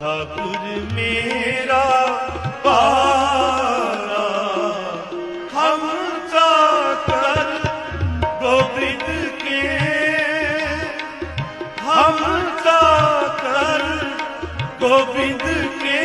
ठाकुर मेरा पारा हमका कर गोविंद के हमका कर गोविंद के